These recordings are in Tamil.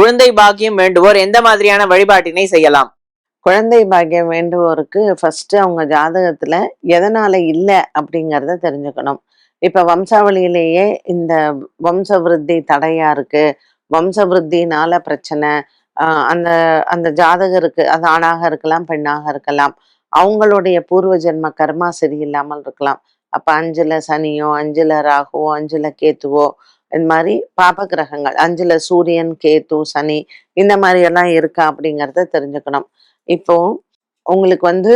குழந்தை பாக்கியம் வேண்டுவோர் எந்த மாதிரியான வழிபாட்டினை செய்யலாம்? குழந்தை பாக்கியம் வேண்டுவோருக்கு ஃபர்ஸ்ட் அவங்க ஜாதகத்துல எதனால இல்லை அப்படிங்கிறத தெரிஞ்சுக்கணும். இப்ப வம்சாவளியிலேயே இந்த வம்ச விருத்தி தடையா இருக்கு வம்ச விருத்தினால பிரச்சனை ஆஹ் அந்த அந்த ஜாதகருக்கு அது ஆணாக இருக்கலாம் பெண்ணாக இருக்கலாம் அவங்களுடைய பூர்வ ஜென்ம கர்மா சரியில்லாமல் இருக்கலாம். அப்ப அஞ்சுல சனியோ அஞ்சுல ராகுவோ அஞ்சுல கேத்துவோ இந்த மாதிரி பாப கிரகங்கள் அஞ்சுல சூரியன் கேத்து சனி இந்த மாதிரி எல்லாம் இருக்கா அப்படிங்கறத தெரிஞ்சுக்கணும். இப்போ உங்களுக்கு வந்து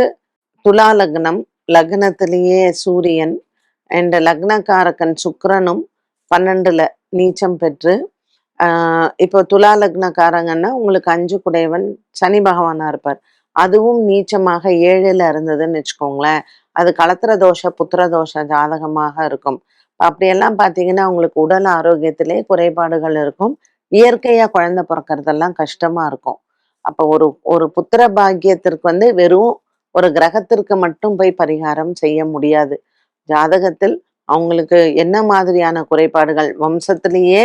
துலா லக்னம் லக்னத்திலேயே சூரியன் அண்ட் லக்னக்காரக்கன் சுக்கரனும் பன்னெண்டுல நீச்சம் பெற்று ஆஹ் இப்போ துலா லக்னக்காரங்கன்னா உங்களுக்கு அஞ்சு குடையவன் சனி பகவானா இருப்பார். அதுவும் நீச்சமாக ஏழுல இருந்ததுன்னு வச்சுக்கோங்களேன். அது கலத்திர தோஷ புத்திர தோஷ ஜாதகமாக இருக்கும். அப்படியெல்லாம் பார்த்தீங்கன்னா உங்களுக்கு உடல் ஆரோக்கியத்திலே குறைபாடுகள் இருக்கும். இயற்கையா குழந்தை பிறக்கறதெல்லாம் கஷ்டமா இருக்கும். அப்போ ஒரு ஒரு புத்திர பாக்கியத்திற்கு வந்து வெறும் ஒரு கிரகத்திற்கு மட்டும் போய் பரிகாரம் செய்ய முடியாது. ஜாதகத்தில் அவங்களுக்கு என்ன மாதிரியான குறைபாடுகள்? வம்சத்திலேயே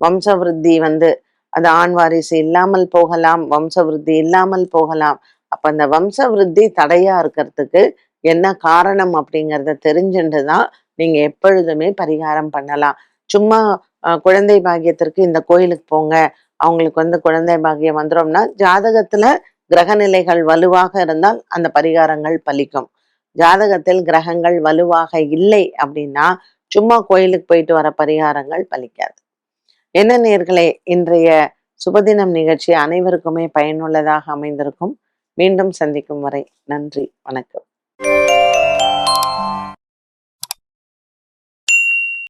வம்ச விருத்தி வந்து அது ஆண் வாரிசு இல்லாமல் போகலாம் வம்சவிருத்தி இல்லாமல் போகலாம். அப்ப அந்த வம்சவிருத்தி தடையாக தடையா இருக்கிறதுக்கு என்ன காரணம் அப்படிங்கிறத தெரிஞ்சுட்டு தான் நீங்க எப்பொழுதுமே பரிகாரம் பண்ணலாம். சும்மா குழந்தை பாகியத்திற்கு இந்த கோயிலுக்கு போங்க. அவங்களுக்கு வந்து குழந்தை பாகியம் வந்துடும்னா ஜாதகத்துல கிரக நிலைகள் வலுவாக இருந்தால் அந்த பரிகாரங்கள் பலிக்கும். ஜாதகத்தில் கிரகங்கள் வலுவாக இல்லை அப்படின்னா சும்மா கோயிலுக்கு போயிட்டு வர பரிகாரங்கள் பலிக்காது. என்ன நேர்களே இன்றைய சுபதினம் நிகழ்ச்சி அனைவருக்குமே பயனுள்ளதாக அமைந்திருக்கும். மீண்டும் சந்திக்கும் வரை நன்றி வணக்கம்.